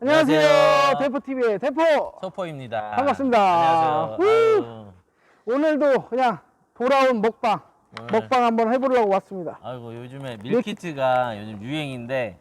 안녕하세요. 안녕하세요. 대포TV의 대포! 소포입니다. 반갑습니다. 안녕하세요. 아유, 오늘도 그냥 돌아온 먹방, 오늘- 먹방 한번 해보려고 왔습니다. 아이고 요즘에 밀키트가 요즘 유행인데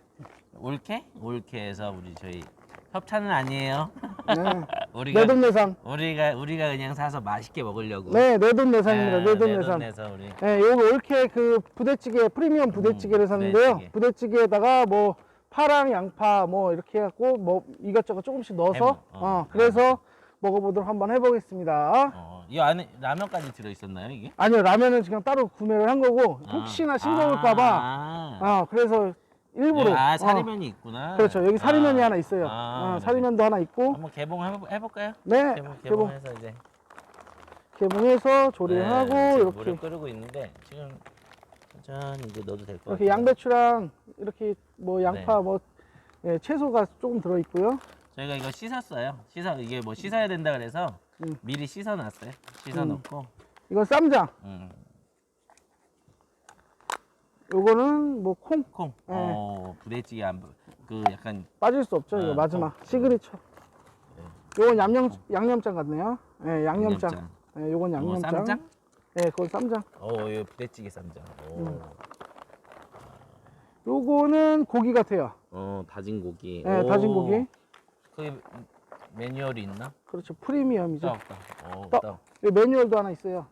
올케? 올케에서 우리 저희 협찬은 아니에요. 네. 우리가 내돈내산. 우리가 우리가 그냥 사서 맛있게 먹으려고. 네, 내돈내산입니다. 네, 내돈내산. 내돈내서 우리. 네, 요거 올케 그 부대찌개, 프리미엄 부대찌개를 음, 샀는데요. 부대찌개. 부대찌개에다가 뭐 파랑, 양파 뭐 이렇게 해갖고 뭐 이것저것 조금씩 넣어서 해먹- 어, 어. 그래서 먹어보도록 한번 해보겠습니다. 어, 이 안에 라면까지 들어 있었나요 이게? 아니요, 라면은 지금 따로 구매를 한 거고 혹시나 아. 싱거울까봐 아, 어, 그래서 일부러 아 어, 사리면이 있구나. 그렇죠. 여기 사리면이 아, 하나 있어요. 아, 어, 사리면도 하나 있고. 한번 개봉 해볼까요? 네, 개봉 개봉, 이제 개봉해서 조리를 하고 네, 이렇게 물을 끓이고 있는데 지금 천천히 이제 넣어도 될것 같아요. 양배추랑 이렇게 뭐 양파 네. 뭐 예, 채소가 조금 들어 있고요. 저희가 이거 씻었어요. 씻어 이게 뭐 씻어야 된다 그래서 음. 미리 씻어놨어요. 씻어 음. 놓고 이건 쌈장. 음. 요거는 뭐 콩 콩. 네. 어 부대찌개 안그 약간 빠질 수 없죠. 이거 아, 마지막 콩. 시그니처. 요건 양념 양념장 같네요. 예, 양념장. 양념장. 예, 요건 어, 양념장. 쌈장? 예, 그건 쌈장. 어, 이거 부대찌개 쌈장. 오. 음. 요거는 고기 같아요. 어 다진 고기. 예, 오. 다진 고기. 그 매뉴얼이 있나? 그렇죠. 프리미엄이죠. 떡, 떡. 어, 떡. 떡. 이 매뉴얼도 하나 있어요.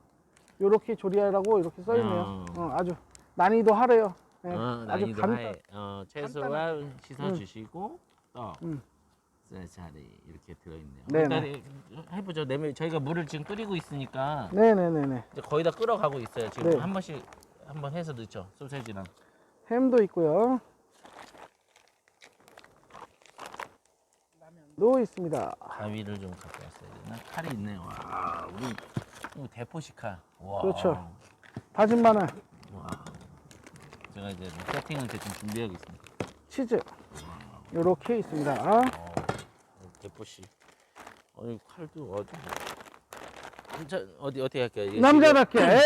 요렇게 조리하라고 이렇게 써 있네요. 아. 어, 아주 난이도 하래요. 예, 어, 아주 난이도 간단. 하에 어, 채소와 씻어 주시고 떡. 음. 쌀쌀이 이렇게 들어있네요. 네네. 일단 해보죠. 내면 저희가 물을 지금 끓이고 있으니까 네네네네. 이제 거의 다 끓어가고 있어요. 지금 네. 한 번씩 한 번 해서 넣죠. 소세지랑. 햄도 있고요. 라면도 있습니다. 가위를 좀 갖고 왔어야 되나? 칼이 있네요. 와, 우리 이거 대포식 칼. 와. 그렇죠. 다진 마늘, 와. 제가 이제 뭐 세팅을 대충 준비하고 있습니다. 치즈 요렇게 있습니다. 어, 대포식. 어이 칼도 어디? 자, 어디 어떻게 할까요? 남자답게 에,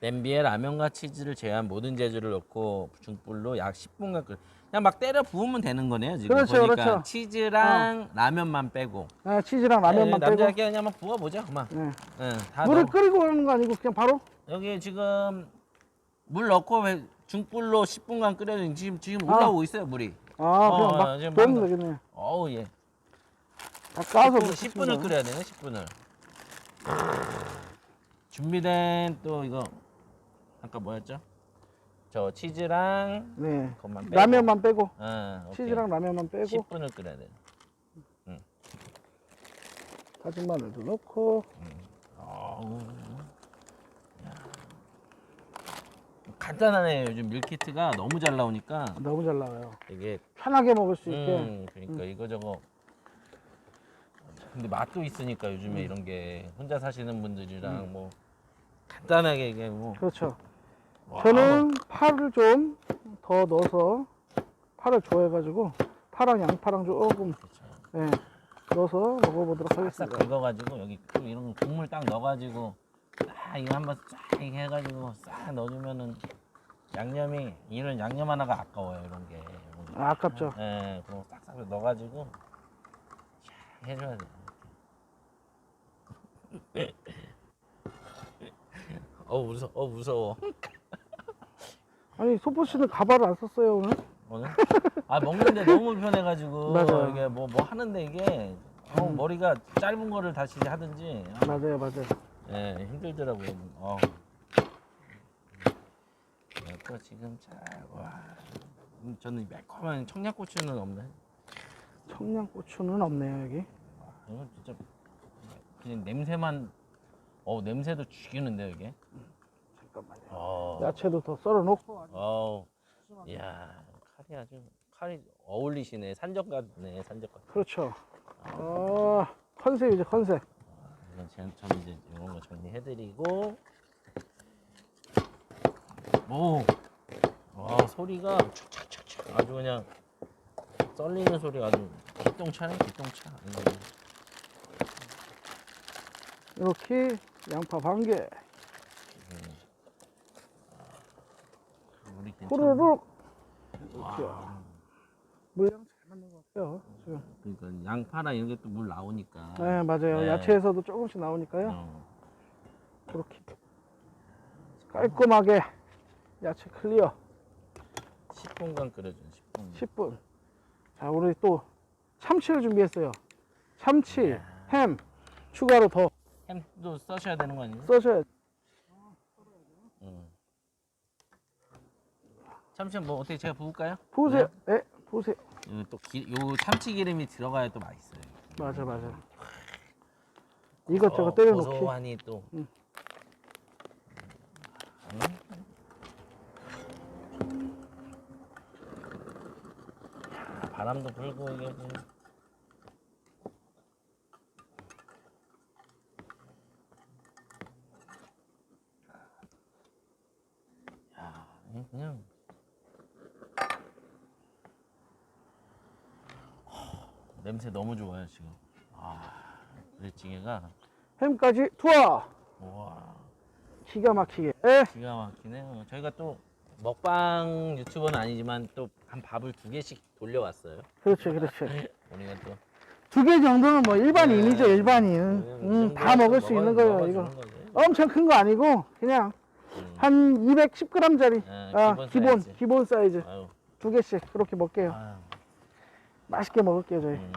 냄비에 라면과 치즈를 제외한 모든 재료를 넣고 중불로 약 10분간 끓. 그냥 막 때려 부으면 되는 거네요 지금. 그렇죠, 보니까 그렇죠. 치즈랑 라면만 빼고. 아, 치즈랑 라면만 네, 빼고 남자답게 그냥 한번 부어보죠, 그만. 네. 네, 다 물을 넣어. 끓이고 하는 거 아니고 그냥 바로 여기 지금 물 넣고 왜 중불로 10분간 끓여도 지금 지금 아. 올라오고 있어요 물이. 아 어, 그냥 어, 막 지금 넣으면 방금. 되겠네. 어우 예. 아, 까서 10분, 10분 을 끓여야 되네 10분을. 준비된 또 이거 아까 뭐였죠? 저 치즈랑 네. 그것만 빼고. 라면만 빼고 어, 오케이. 치즈랑 라면만 빼고 10분을 끓여야 돼. 다진 마늘도 넣고 어우. 야. 간단하네요. 요즘 밀키트가 너무 잘 나오니까 너무 잘 나와요. 이게 편하게 먹을 수 있게 음, 그러니까 이거 저거 근데 맛도 있으니까 요즘에 음. 이런 게 혼자 사시는 분들이랑 뭐 간단하게 이게 뭐 그렇죠. 와, 저는 파를 좀 더 넣어서 파를 좋아해가지고 파랑 양파랑 조금 그렇죠. 네, 넣어서 먹어보도록 싹 하겠습니다. 긁어가지고 여기 또 이런 국물 딱 넣어가지고 딱 이거 한번 싹 해가지고 싹 넣어주면은 양념이 이런 양념 하나가 아까워요 이런 게. 아, 아깝죠. 예, 그럼 싹싹 넣어가지고 샥 해줘야 돼. 어 무서, 어 무서워. 아니 소포 씨는 가발을 안 썼어요 오늘? 오늘? 아 먹는데 너무 불편해가지고 맞아요. 이게 뭐 뭐 하는데 이게 어, 음. 머리가 짧은 거를 다시 하든지 아, 맞아요, 맞아요. 예 힘들더라고요. 어. 또 지금 잘와 저는 매콤한 청양고추는 없네. 청양고추는 없네요 여기. 이건 진짜 그냥 냄새만 어 냄새도 죽이는데 이게. 잠깐만요. 어. 야채도 더 썰어놓고. 어. 야 칼이 아주 칼이 어울리시네 산적 같네 산적 같. 그렇죠. 어, 컨셉이죠 컨셉. 제- 저는 이제 이런 거 정리해드리고. 오. 와 소리가 아주 그냥 썰리는 소리가 아주 기똥차네 기똥차. 음. 이렇게 양파 반 개. 우리 괜찮네. 호로록. 와. 모양 잘 하는 것 같아요. 지금. 그러니까 양파나 이런 게또물 나오니까. 네, 맞아요. 네. 야채에서도 조금씩 나오니까요. 어. 그렇게 깔끔하게 야채 클리어 10분간 끓여줘. 10분. 10분. 자, 우리 또 참치를 준비했어요. 참치, 햄 추가로 더 햄도 써셔야 되는 거 아니에요? 써셔야 응. 참치는 뭐 어떻게 제가 부을까요? 보세요. 네, 보세요. 요, 또 기, 요 참치 기름이 들어가야 또 맛있어요. 맞아, 맞아. 이것저것 어, 때려 놓기. 고소하니 또. 응. 응? 야, 바람도 불고 이게. 야, 그냥 냄새 너무 좋아요 지금. 아, 부대찌개가 햄까지 투하. 와. 기가 막히게. 예. 기가 막히네요. 저희가 또 먹방 유튜버는 아니지만 또 한 밥을 두 개씩 돌려왔어요. 그렇지, 그렇지. 우리가 또 두 개 정도는 뭐 일반인이죠, 네. 일반인. 이 음, 다 정도는 먹을 또수 있는 먹어- 거예요, 이거. 먹어주는 거지. 엄청 큰 거 아니고 그냥 음. 한 210g짜리. 네, 아, 기본 기본 사이즈. 기본 사이즈 아유, 두 개씩 그렇게 먹게요. 아유, 맛있게 먹을게요, 저희. 음.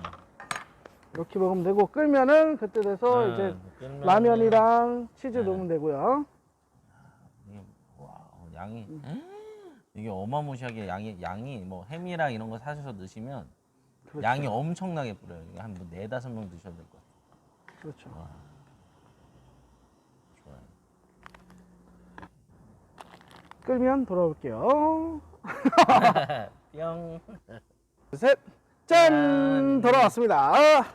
이렇게 먹으면 되고 끓면은 그때 돼서 네, 이제 끓으면 라면이랑 치즈 네. 넣으면 되고요. 이게, 와, 양이 이게 어마무시하게 양이 양이 뭐 햄이랑 이런 거 사셔서 넣으시면 그렇죠. 양이 엄청나게 불어요. 이게 한뭐 네다섯 명 드셔도 될 것 같아요. 그렇죠. 와. 좋아요. 끓면 돌아올게요. 뿅. 셋, 짠 짠. 돌아왔습니다. 야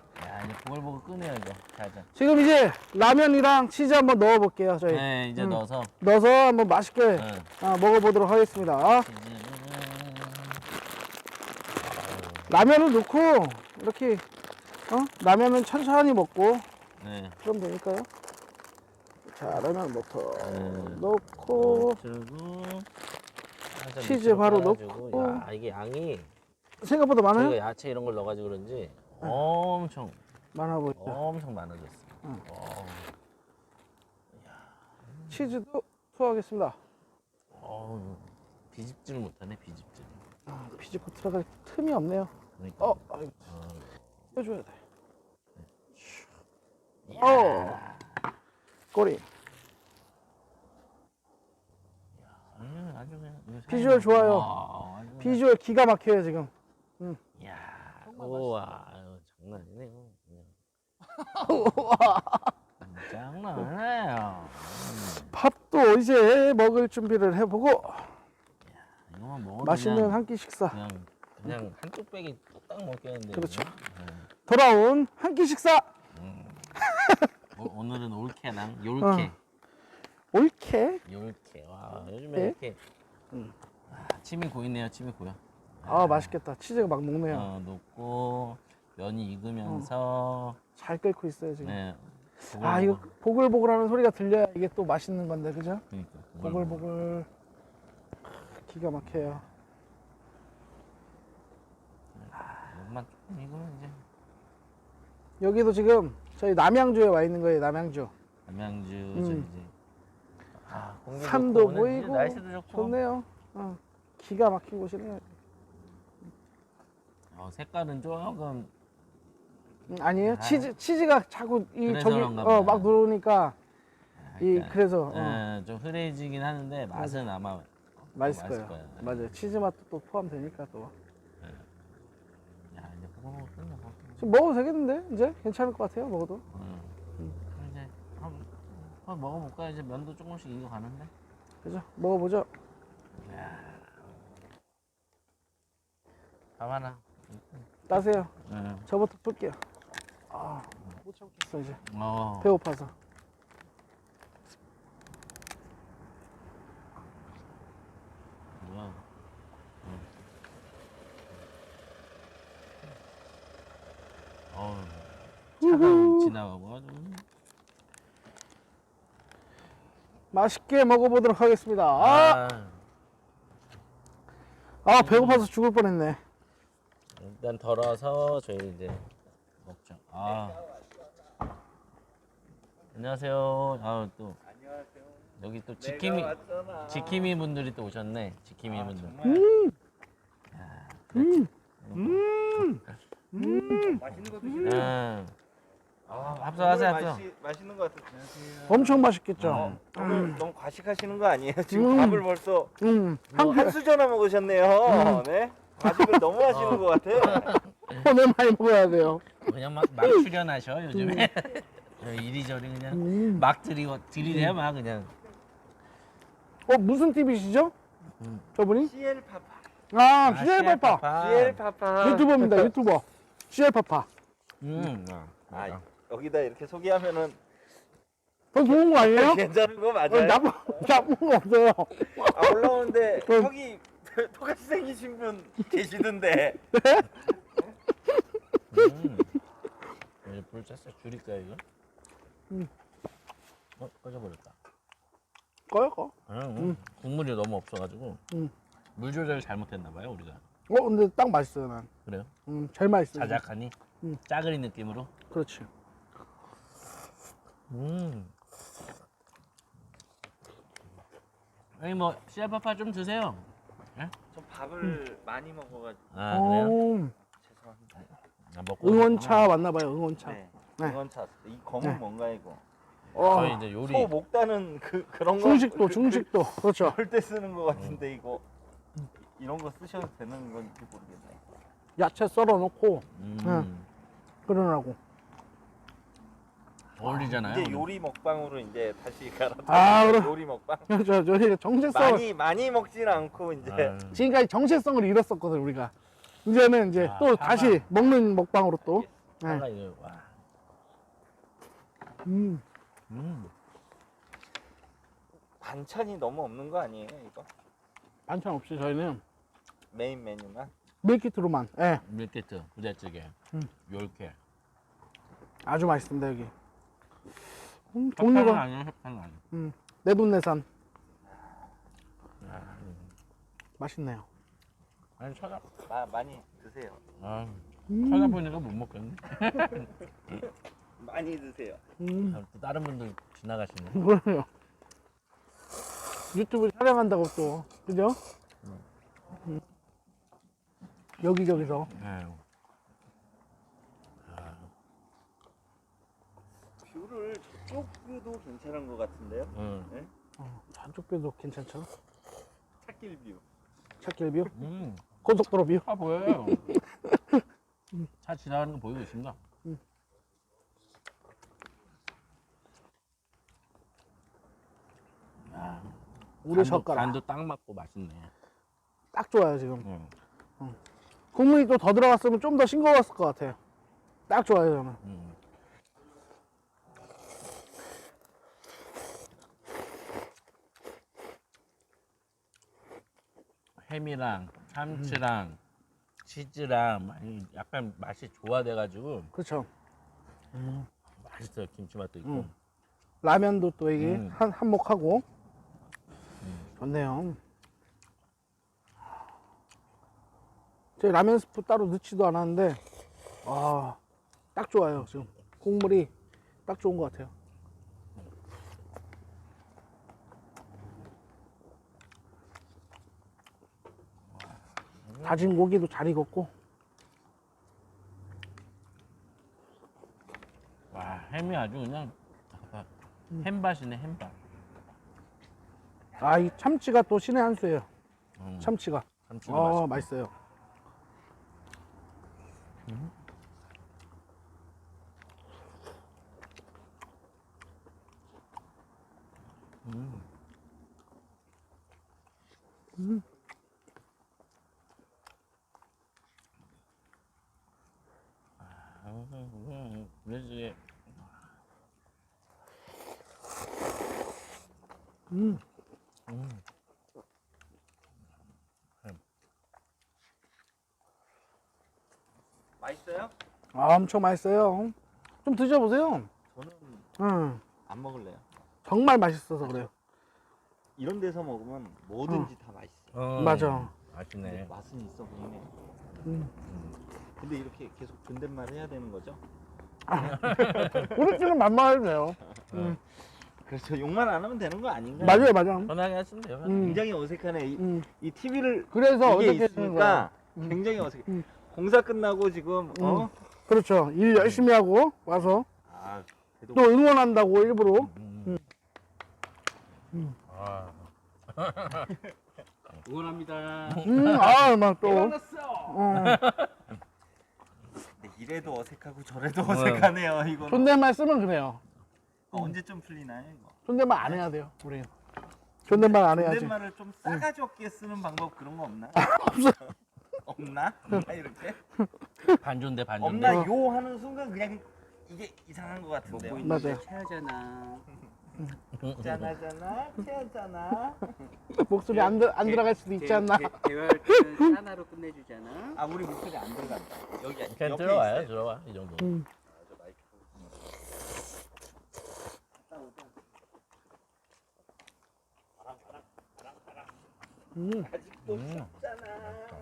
이제 보글보글 끄네요 이거. 자자. 지금 이제 라면이랑 치즈 한번 넣어볼게요. 저희 네 이제 음. 넣어서. 넣어서 한번 맛있게 네. 아, 먹어보도록 하겠습니다. 라면을 넣고 이렇게 어? 라면은 천천히 먹고 네. 그럼 되니까요. 자, 라면부터 네. 넣고. 살짝 치즈 바로. 넣고. 야 이게 양이 생각보다 많아요? 저희가 야채 이런 걸 넣어가지고 그런지 엄청 많아 보이죠. 엄청 많아졌어. 응. 어. 치즈도 투하하겠습니다. 어. 비집질 못하네 비집질. 아, 비집고 들어갈 틈이 없네요. 그러니까. 어, 아이고, 어. 해줘야 돼. 이야. 어, 꼬리. 그냥 비주얼. 좋아요. 아주 그냥. 비주얼 기가 막혀요 지금. 이야, 우와, 아유, 장난 아니네요. 그냥. 음, 장난 아니네요. 음, 밥도 이제 먹을 준비를 해보고 이거만 먹어도 맛있는 그냥, 한 끼 식사. 그냥 그냥 한 뚝배기 뚝딱 먹겠는데. 그렇죠. 이거. 돌아온 한 끼 식사. 음. 오- 오늘은 올케랑 요렇게, 옳게. 요렇게. 와, 요즘에 네. 이렇게 음. 아, 침이 고이네요, 침이 고여. 아 맛있겠다. 치즈가 막 녹네요. 어, 녹고 면이 익으면서 잘 끓고 있어요 지금. 네. 아 이거 보글보글하는 소리가 들려야 이게 또 맛있는 건데 그죠? 그러니까 보글보글. 기가 막혀요. 이것만 조금 익으면 이제 여기도 지금 저희 남양주에 와 있는 거예요. 남양주. 남양주 음. 저 이제 아, 공기도 산도 좋고 오늘 이제 보이고 날씨도 좋고 좋네요. 어, 기가 막힌 곳이네요. 어, 색깔은 조금 음, 아니에요? 아. 치즈 치즈가 자꾸 이 그래서 저기 그런가 보다. 어막 누르니까 이 약간, 그래서 어, 예, 좀 흐려지긴 하는데 맛은 아마 맛있을 맛있을 거예요. 거예요. 맞아요. 치즈 맛도 또 포함되니까 또. 야 이제 보고 끝나 지금 먹어도 되겠는데 이제 괜찮을 것 같아요. 먹어도. 음. 그럼 이제 한번 한번 먹어볼까 이제 면도 조금씩 익어가는데 그죠? 먹어보죠. 밥 하나 따세요. 예. 저부터 풀게요. 아, 못 참겠어 이제. 어. 배고파서. 뭐야 어 차가 지나가고 아주 맛있게 먹어보도록 하겠습니다. 아, 아, 아 배고파서 죽을 뻔했네. 일단 덜어서 저희 이제 먹죠. 아. 안녕하세요. 아또 여기 또 지킴이 지킴이 분들이 또 오셨네. 지킴이 분들. 음, 음, 맛있는 거 드시네. 음. 아, 합성하세요, 합성. 맛이, 맛있는 거 같아요. 엄청 맛있겠죠. 음. 너무, 너무 과식하시는 거 아니에요? 지금 음. 밥을 벌써 음, 뭐한 개, 한 수저나 먹으셨네요. 네? 과식을 너무 하시는 것 같아. 오늘 많이 먹어야 돼요. 그냥 막, 막 출연하셔 요즘에. 이리저리 그냥 음. 막 들이고 들이대요 막 그냥. 어, 무슨 TV시죠? 음. 저분이? CL 파파. 아, CL 파파. 파파. CL 파파. 유튜버입니다, 유튜버. CL 파파. 음. 아, 여기다 이렇게 소개하면은 더 좋은 거 아니에요? 괜찮은 거 어, 맞아요? 나쁜, 나쁜 거 없어요. 아, 올라오는데 그럼- 형이 똑같이 생기신 분 계시던데. 음. 이제 불 쬐서 줄일까 이거? 음. 어 꺼져버렸다. 꺼요, 꺼. 음. 국물이 너무 없어가지고 음. 물 조절 잘못했나 봐요 우리가. 어, 근데 딱 맛있어요, 난. 그래요? 음, 제일 맛있어요. 자작하니 음. 짜그리 느낌으로. 그렇지. 음. 아니 뭐 씨알파파 좀 드세요. 저 밥을 많이 먹어가지고 아 그래요? 어, 죄송합니다. 아, 먹고 응원차 왔나 봐요, 응원차. 네. 네. 이건 차. 이 검은 네. 뭔가 이거? 어, 저희 이제 요리 소 목다는 그 그런 거. 중식도, 그- 중식도. 그렇죠. 때 쓰는 거 같은데 이거 이런 거 쓰셔도 되는 건지 모르겠네. 야채 썰어 놓고, 음. 그러라고. 어울리잖아요. 이제 요리 먹방으로 이제 다시 갈아타. 아, 그럼. 요리 먹방. 저, 저희 정체성을, 많이 많이 먹진 않고 이제 아, 지금까지 정체성을 잃었었거든, 우리가. 이제는 이제 아, 또 파마. 다시 먹는 먹방으로 또. 파가 이거 와. 음, 음. 반찬이 너무 없는 거 아니에요 이거? 반찬 없이 저희는 메인 메뉴만. 밀키트로만. 예, 밀키트 부대찌개 음. 요렇게. 아주 맛있습니다, 여기. 음, 협찬은 종류가 아니에요 협찬은 아니에요. 내돈내산. 아, 맛있네요. 아니 쳐다 마, 많이 드세요. 아, 음, 쳐다보니까 못 먹겠네. 많이 드세요. 음, 아, 또 다른 분들 지나가시네. 그래요. 유튜브 촬영한다고 또, 그죠? 음. 여기저기서. 아 유. 뷰를 저쪽 뷰도 괜찮은 것 같은데요? 음. 어, 저쪽 뷰도 괜찮죠? 찻길 뷰. 찻길 뷰? 음. 고속도로 뷰? 차 보여요. 차 지나가는 거 보이고 있습니다. 아, 우리 간도, 젓가락. 간도 딱 맞고 맛있네. 딱 좋아요, 지금. 음. 국물이 또 더 들어갔으면 좀 더 싱거웠을 것 같아요. 딱 좋아요, 저는. 음. 햄이랑 참치랑 치즈랑 많이 약간 맛이 조화돼가지고 그렇죠. 맛있어요. 김치 맛도 있고. 음. 라면도 또 이게 음. 한, 한몫하고. 좋네요. 저희 라면 스프 따로 넣지도 않았는데, 아, 딱 좋아요, 지금. 국물이 딱 좋은 것 같아요. 다진 고기도 잘 익었고, 와 햄이 아주 그냥 햄밭이네 햄밭. 아, 이 참치가 또 신의 한 수예요. 음, 참치가. 참치가 아, 맛있고. 맛있어요. 음. 음, 그래서 음. 음. 맛있어요? 아, 엄청 맛있어요. 좀 드셔보세요. 저는 음, 안 먹을래요. 정말 맛있어서 그래요. 이런 데서 먹으면 뭐든지 다 맛있어. 어, 맞아. 맛있네. 맛은 있어 보이네. 음. 근데 이렇게 계속 존댓말 해야 되는 거죠? 우리 집은 만만해도 돼요. 음. 그렇죠. 욕만 안 하면 되는 거 아닌가요? 맞아요, 맞아요. 편하게 하시면 돼요. 음. 굉장히 어색하네. 이, 음. 이 TV를 그래서 이게 어떻게 거야? 있으니까 음. 굉장히 어색해. 음. 공사 끝나고 지금 어? 그렇죠. 일 열심히 하고 와서 아, 그래도 또 응원한다고 일부러. 음. 아, 응원합니다. 음, 아, 막 또. 어, 네, 이래도 어색하고 저래도 어색하네요. 이거는 존댓말 쓰면 그래요. 어, 언제쯤 풀리나요? 이거? 존댓말 안 해야 돼요, 우리. 존댓말 안 해야지. 존댓말을 좀 싸가지 없게 쓰는 방법 그런 거 없나? 없어. 없나? 없나 이렇게? 반존대 반존대. 없나? 요 하는 순간 그냥 이게 이상한 것뭐 같은데요. 보이는 맞아요. 데 체하잖아. 짠하잖아, 체하잖아. 목소리 안, 들, 안 대- 들어갈 수도 있지 않나? 대, 대, 대화할 때는 하나로 끝내주잖아. 아 우리 목소리 안 들어간다. 여기 그냥 옆에 들어와요, 있어요. 들어와 이 정도. 음. 음. 아직도 음. 쉽잖아.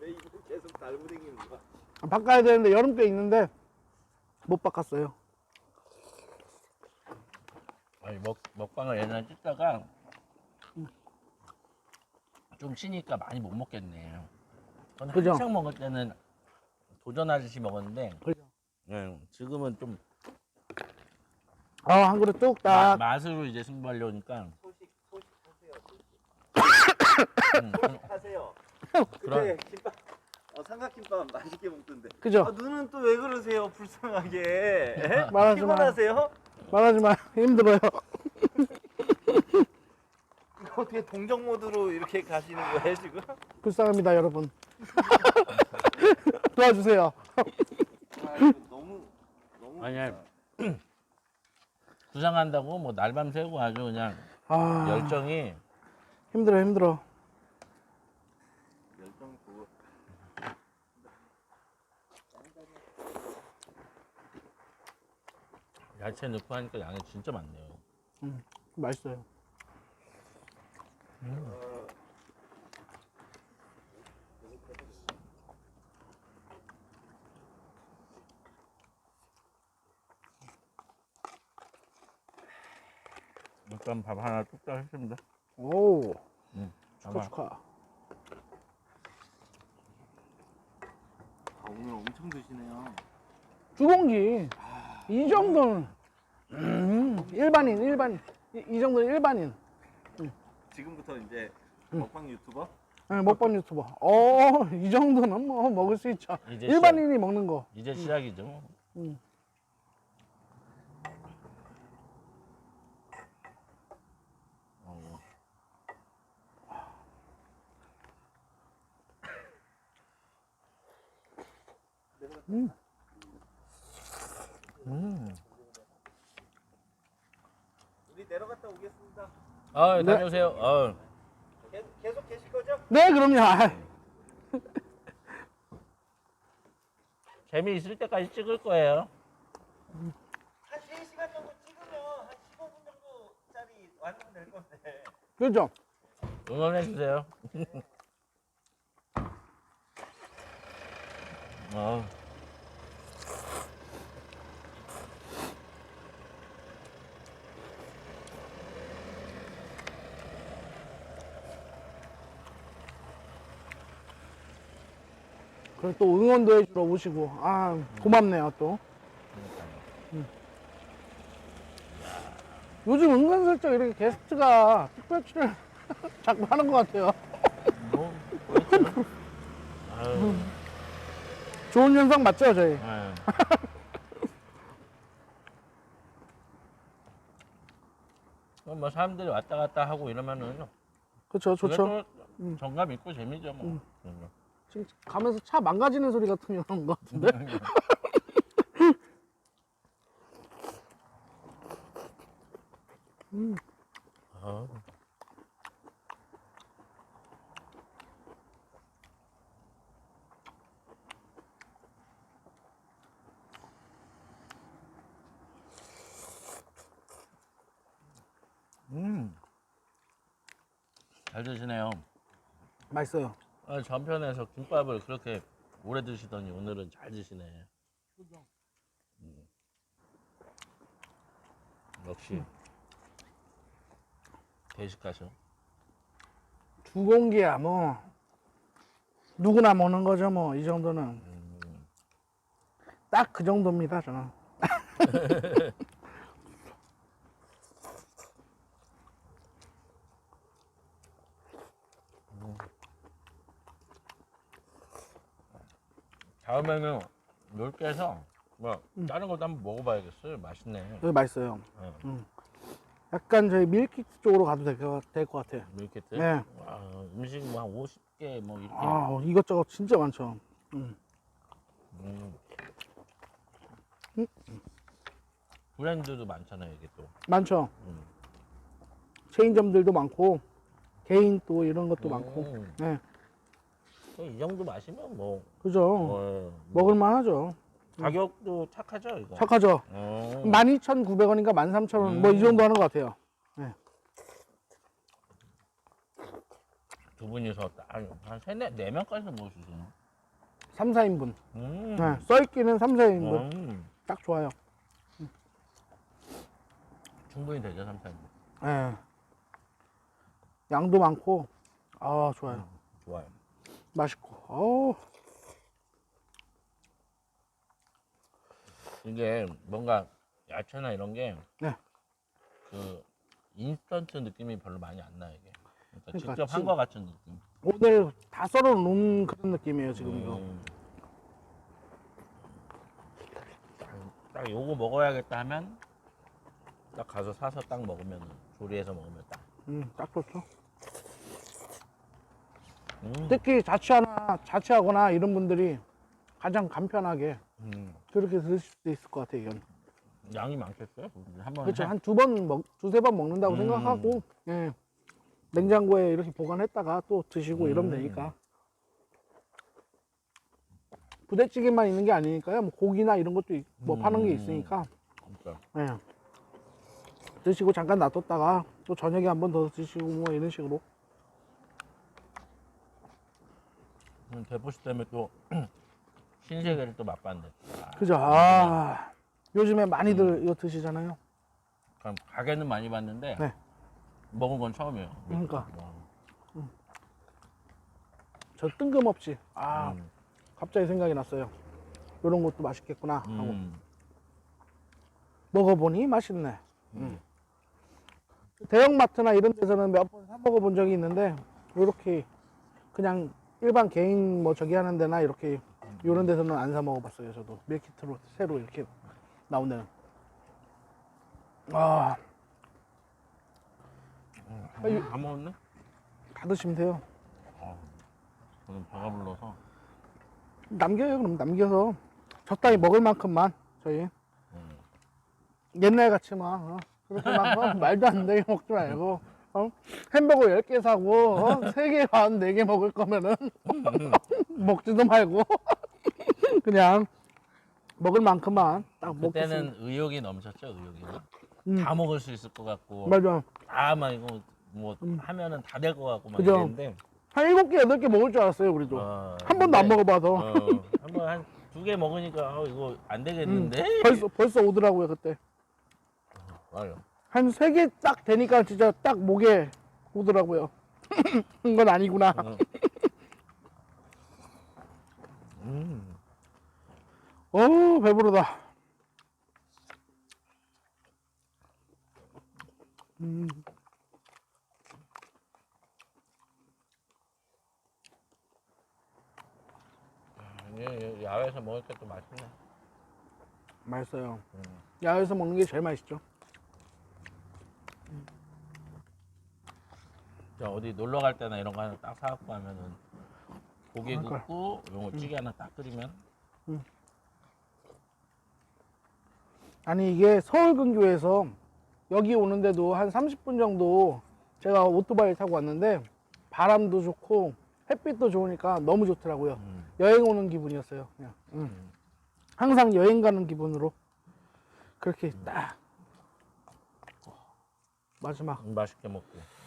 왜 이거 계속 달고 다니는 거야? 바꿔야 되는데 여름 때 있는데 못 바꿨어요. 아니 먹 먹방을 옛날에 찍다가 좀 쉬니까 많이 못 먹겠네. 저는 그죠? 한창 먹을 때는 도전하듯이 먹었는데 그죠? 네, 지금은 좀 아, 한 그릇 마, 뚝딱. 맛으로 이제 승부하려니까 소식 소식 하세요. 음, 하세요. 그럼. 그때 김밥 어, 삼각김밥 맛있게 먹던데. 그죠? 아, 눈은 또 왜 그러세요? 불쌍하게. 에? 말하지 마. 피곤하세요? 말하지 마. 힘들어요. 이거 어떻게 동정 모드로 이렇게 가시는 거예요 지금? 불쌍합니다, 여러분. 도와주세요. 아, 이거 너무 너무. 아니야. 구상한다고 뭐 날밤 새고 아주 그냥 아, 열정이 힘들어, 힘들어. 열정 그거. 야채 넣고 하니까 양이 진짜 많네요. 맛있어요. 일단 밥 하나 뚝딱 했습니다. 오, 축하, 아마 축하. 아, 오늘 엄청 드시네요. 두 공기. 이 정도는 음, 일반인, 일반인. 이, 이 정도는 일반인. 지금부터 이제 먹방 유튜버? 네, 먹방 유튜버. 어, 이 정도는 뭐 먹을 수 있죠. 이제 일반인이 먹는 거. 이제 시작이죠. 음. 어, 음. 내려갔다 오겠습니다. 아, 네. 다녀오세요. 어. 계속, 계속 계실 거죠? 네, 그럼요. 아, 재미 있을 때까지 찍을 거예요. 한 3시간 정도 찍으면 한 15분 정도짜리 완성될 건데. 그렇죠. 응원해 주세요. 어. 그리고 또 응원도 해주러 오시고. 아, 고맙네요, 또. 음. 요즘 은근슬쩍 이렇게 게스트가 특별 출연 자꾸 하는 것 같아요. 뭐, 그렇죠. 아유, 좋은 현상 맞죠, 저희? 아유. 그럼 뭐 사람들이 왔다 갔다 하고 이러면은 그렇죠, 그게 좋죠. 또 정감 있고 재미죠 뭐. 그죠. 지금 가면서 차 망가지는 소리 같은 게 나는 것 같은데? 아, 음. 잘 드시네요. 맛있어요. 아, 전편에서 김밥을 그렇게 오래 드시더니 오늘은 잘 드시네. 음. 역시 대식 가셔. 두 공기야 뭐 누구나 먹는 거죠 뭐 이 정도는 음. 딱 그 정도입니다 저는 다음에는 이렇게 해서 뭐 다른 것도 한번 먹어봐야겠어요. 맛있네. 여기 맛있어요 네. 약간 저희 밀키트 쪽으로 가도 될것 같아요 밀키트. 네. 와, 음식 뭐 한 50개 뭐 이렇게. 아 이것저것 진짜 많죠 음. 브랜드도 많잖아요 이게 또. 많죠 음. 체인점들도 많고 개인 또 이런 것도 많고 음. 네 이 정도 마시면 뭐 그죠 어, 먹을만 하죠 가격도 착하죠 이거. 착하죠 어. 12,900원인가 13,000원 뭐이 음. 정도 하는 것 같아요 두 분이서 딱한 세네 네 명까지 먹을 수 있어요. 3, 4인분 음. 네, 썰기는 3, 4인분 음. 딱 좋아요 충분히 되죠 삼촌. 예. 양도 많고 아 좋아요 좋아요. 맛있고 어 이게 뭔가 야채나 이런 게 네. 그 인스턴트 느낌이 별로 많이 안 나요 이게. 그러니까, 그러니까 직접 한 지금- 거 같은 느낌. 오늘 다 썰어 놓은 그런 느낌이에요 지금 이거 음. 딱, 딱 요거 먹어야겠다 하면 딱 가서 사서 딱 먹으면 조리해서 먹으면 딱. 음, 딱 좋죠 음. 특히 자취하나 자취하거나 이런 분들이 가장 간편하게 음. 그렇게 드실 수 있을 것 같아요 이건 양이 많겠어요? 한번 그렇죠 한 두 번 먹 두세 번 먹는다고 음. 생각하고 예. 냉장고에 이렇게 보관했다가 또 드시고 이러면 음. 되니까 부대찌개만 있는 게 아니니까요 뭐 고기나 이런 것도 있- 뭐 파는 게 음. 있으니까 진짜. 예. 드시고 잠깐 놔뒀다가 또 저녁에 한 번 더 드시고 뭐 이런 식으로 음, 대포시 때문에 또 신세계를 또 맛봤는데. 아, 그죠 아 요즘에 많이들 이거 드시잖아요 그럼 가게는 많이 봤는데 네. 먹은 건 처음이에요. 그러니까. 와. 저 뜬금없이 아 음. 갑자기 생각이 났어요 이런 것도 맛있겠구나 하고 음. 먹어보니 맛있네 음. 대형마트나 이런 데서는 몇 번 사 먹어본 적이 있는데 이렇게 그냥 일반 개인 뭐 저기 하는 데나 이렇게 이런 데서는 안 사 먹어봤어요 저도 밀키트로 새로 이렇게 나온 데는 아 아유. 다 먹었네? 다 드시면 돼요 저는 배가 불러서. 남겨요 그럼 남겨서 적당히 먹을 만큼만 저희 음. 옛날 같이 막 어, 그렇게 막 어, 말도 안 되게 먹지 말고 어? 햄버거 10개 사고 어? 3개 반 4개 먹을 거면은 먹지도 말고 그냥 먹을 만큼만 딱 먹고 그때는 의욕이 넘쳤죠, 의욕이. 음. 다 먹을 수 있을 것 같고. 맞아 다막 이거 뭐 하면은 다 될 것 같고 막 그죠. 이랬는데. 한 7개 8개 먹을 줄 알았어요 우리도 어, 한 번도 안 근데, 먹어봐서 어, 한번 한 두 개 먹으니까 아, 이거 안 되겠는데? 음, 벌써 벌써 오더라고요 그때 맞아요. 한 세 개 딱 되니까 진짜 딱 목에 오더라고요 이건 아니구나 어. 음. 어 배부르다. 음. 이게 야외에서 먹으니까 또 맛있네. 맛있어요. 음. 야외에서 먹는 게 제일 맛있죠. 자, 어디 놀러 갈 때나 이런 거 하나 딱 사갖고 가면은 고기 그러니까요. 굽고 이런 거 찌개 하나 딱 끓이면 아니 이게 서울 근교에서 여기 오는데도 한 30분 정도 제가 오토바이 타고 왔는데 바람도 좋고 햇빛도 좋으니까 너무 좋더라고요. 음. 여행 오는 기분이었어요. 그냥 음. 항상 여행 가는 기분으로 그렇게 딱 마지막 맛있게 먹고.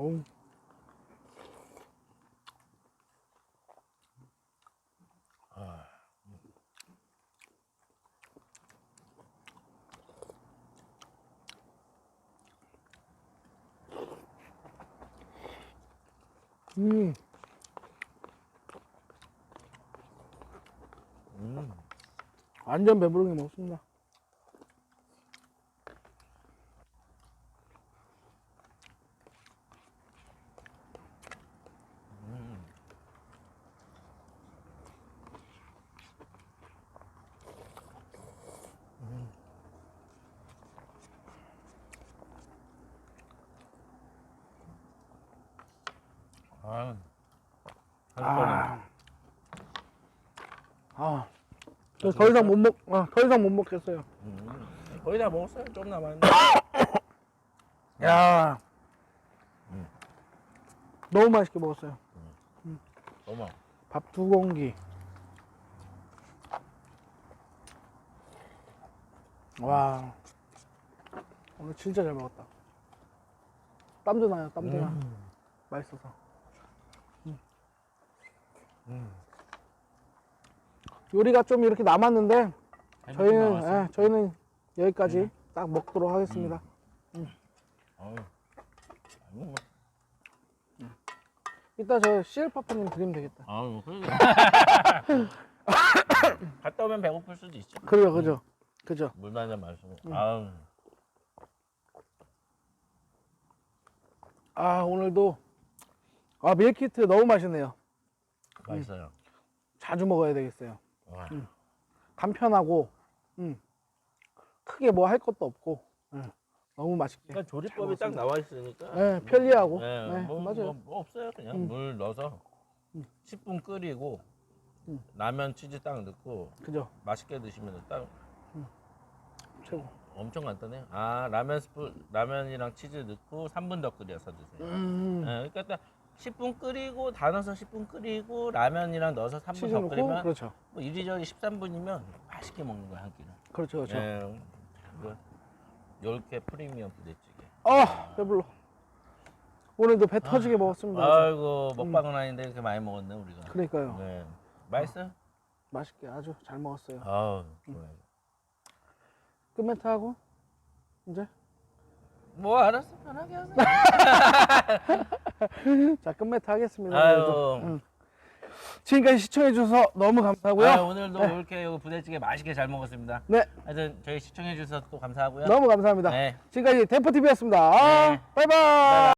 어우. 음, 음. 완전 배부르게 먹습니다. 아. 아, 아, 저 더 이상 못 먹, 아, 더 이상 못 먹겠어요. 음. 거의 다 먹었어요. 좀 남았는데. 야, 음. 너무 맛있게 먹었어요. 어머. 밥 두 공기. 와, 오늘 진짜 잘 먹었다. 땀도 나요, 땀도 나. 맛있어서. 음. 음. 요리가 좀 이렇게 남았는데 저희는. 음. 예, 저희는 여기까지 딱 먹도록 하겠습니다. 어우. 아이고, 뭐. 이따 저 CL파파님 드리면 되겠다. 아유, 뭐 그러게. 갔다 오면 배고플 수도 있죠. 그래요, 그죠, 그죠. 물도 한잔 마시고. 음. 아유. 아 오늘도 아 밀키트 너무 맛있네요. 맛있어요. 자주 먹어야 되겠어요. 와. 음. 간편하고, 음, 크게 뭐 할 것도 없고, 예, 너무 맛있게. 그러니까 조리법이 딱 나와 있으니까. 예, 편리하고, 네, 네, 뭐, 맞아요. 뭐, 뭐 없어요. 그냥 음. 물 넣어서 10분 끓이고 음. 라면 치즈 딱 넣고 그죠, 맛있게 드시면 딱 최고. 엄청 간단해요. 아 라면 스프 라면이랑 치즈 넣고 3분 더 끓여서 드세요. 음, 네, 그러니까 딱 10분 끓이고 다 넣어서 10분 끓이고 라면이랑 넣어서 3분 치즈 더 끓이면 그렇죠, 뭐 이리저리 13분이면 맛있게 먹는 거야 한 끼는. 그렇죠, 그렇죠. 네, 이거 10개 프리미엄 부대찌개. 아 배불러. 오늘도 배 터지게 먹었습니다. 아주. 아이고 먹방은 아닌데 이렇게 많이 먹었네 우리가. 그러니까요. 네. 맛있어요? 맛있게 아주 잘 먹었어요. 아우 좋아요. 끝 멘트 하고 이제 뭐 알았어 편하게 하세요. 자끝 멘트 하겠습니다. 아유. 응. 지금까지 시청해 주셔서 너무 감사하고요. 아유, 오늘도 네. 이렇게 요 부대찌개 맛있게 잘 먹었습니다. 네, 하여튼 저희 시청해 주셔서 또 감사하고요. 너무 감사합니다. 네. 지금까지 대포 TV였습니다. 네. 바이바이.